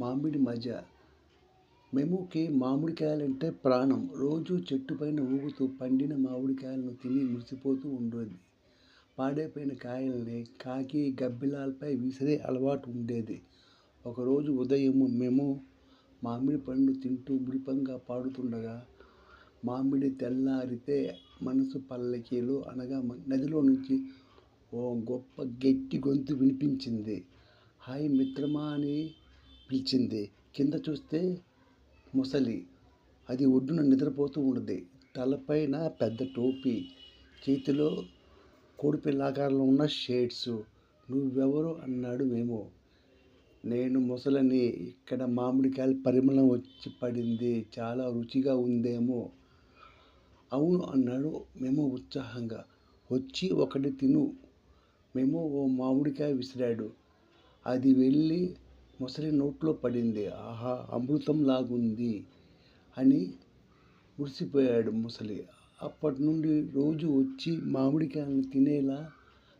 మామిడి మజ మెముకి మామిడికాయలంటే ప్రాణం. రోజూ చెట్టుపైన ఊగుతూ పండిన మామిడికాయలను తిని మురిసిపోతూ ఉండేది. పాడైపోయిన కాయల్ని కాకి, గబ్బిలాలపై విసిరే అలవాటు ఉండేది. ఒకరోజు ఉదయం మేము మామిడి పండు తింటూ మురిపెంగా పాడుతుండగా మామిడి తెల్లారితే మనసు పల్లకీలు అనగా నదిలో నుంచి ఓ గొప్ప గట్టి గొంతు వినిపించింది. హాయ్ మిత్రమా అని పిలిచింది. కింద చూస్తే మొసలి. అది ఒడ్డున నిద్రపోతూ ఉన్నది. తలపైన పెద్ద టోపీ, చేతిలో కోడిపిల్ల ఆకారంలో ఉన్న షేడ్స్. నువ్వెవరు? అన్నాడు మేము నేను మొసలిని. ఇక్కడ మామిడికాయల పరిమళం వచ్చి పడింది. చాలా రుచిగా ఉందేమో? అవును అన్నాడు మేము ఉత్సాహంగా. వచ్చి ఒకటి తిను. మేము ఓ మామిడికాయ విసిరాడు. అది వెళ్ళి ముసలి నోట్లో పడింది. ఆహా! అమృతంలాగుంది అని మురిసిపోయాడు అప్పటి నుండి రోజు వచ్చి మామిడికాయలను తినేలా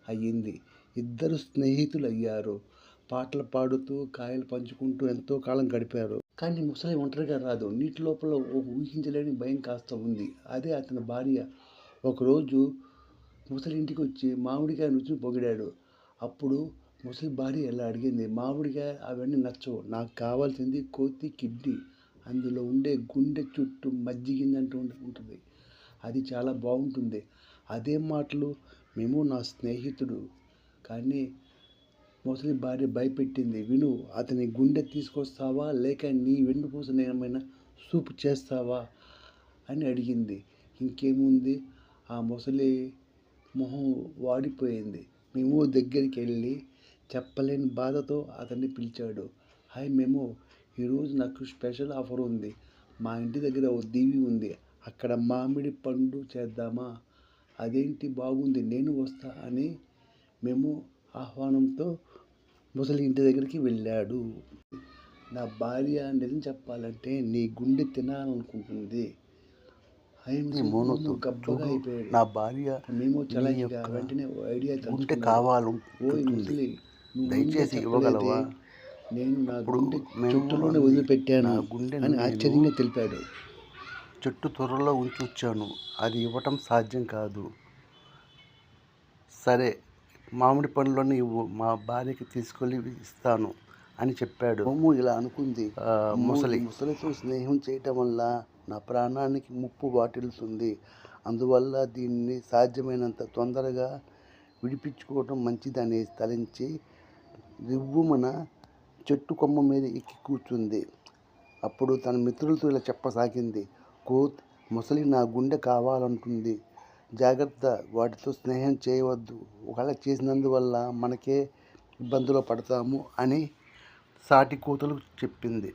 అయ్యింది ఇద్దరు స్నేహితులు అయ్యారు పాటలు పాడుతూ, కాయలు పంచుకుంటూ ఎంతో కాలం గడిపారు. కానీ ముసలి ఒంటరిగా రాదు. నీటి లోపల ఊహించలేని భయం కాస్త ఉంది. అదే అతని భార్య. ఒకరోజు మొసలి ఇంటికొచ్చి మామిడికాయ రుచిని పొగిడాడు. అప్పుడు మొసలి భార్య ఇలా అడిగింది. మామిడికాయ అవన్నీ నచ్చవు. నాకు కావాల్సింది కోతి కిడ్నీ. అందులో ఉండే గుండె చుట్టూ మజ్జిగిందంటూ ఉంటుంది. అది చాలా బాగుంటుంది. అదేం మాటలు? మేము నా స్నేహితుడు. కానీ మొసలి భార్య భయపెట్టింది. విను. అతని గుండె తీసుకొస్తావా? లేక నీ వెన్నుపూసనేమైనా సూప్ చేస్తావా? అని అడిగింది. ఇంకేముంది? ఆ మొసలి మొహం వాడిపోయింది. మేము దగ్గరికి వెళ్ళి చెప్పలేని బాధతో అతన్ని పిలిచాడు. హాయ్ మెము. ఈరోజు నాకు స్పెషల్ ఆఫర్ ఉంది. మా ఇంటి దగ్గర ఓ దీవి ఉంది. అక్కడ మామిడి పండు చేద్దామా? అదేంటి బాగుంది. నేనూ వస్తా అని మెము ఆహ్వానంతో మొసలి ఇంటి దగ్గరికి వెళ్ళాడు. నా భార్య నిజం చెప్పాలంటే నీ గుండె తినాలనుకుంటుంది. నా భార్య మెము యొక్క వెంటనే ఓ ఐడియా గుండె దయచేసి? ఇవ్వగలవా? నేను నా గుండె చెట్టులోనే. వదిలిపెట్టాను నా గుండెను అని ఆశ్చర్యంగా తెలిపాడు. చెట్టు తొర్రలో ఉంచొచ్చాను. అది ఇవ్వటం సాధ్యం కాదు. సరే మామిడి పండ్లన్నీ ఇవ్వు. మా భార్యకి తీసుకెళ్ళి ఇస్తాను అని చెప్పాడు. మెము ఇలా అనుకుంది. మొసలి. మొసలితో స్నేహం చేయటం వల్ల నా ప్రాణానికి ముప్పు వాటిల్లుతుంది. అందువల్ల దీన్ని సాధ్యమైనంత తొందరగా విడిపించుకోవటం మంచిదని తలంచి రివ్వుమన చెట్టు కొమ్మ మీద ఎక్కి కూర్చుంది. అప్పుడు తన మిత్రులతో ఇలా చెప్పసాగింది. కోత్ ముసలి నా గుండె కావాలంటుంది. జాగ్రత్త. వాటితో స్నేహం చేయవద్దు. ఒకవేళ చేసినందువల్ల మనకే ఇబ్బందులో పడతాము అని సాటి కోతులకు చెప్పింది.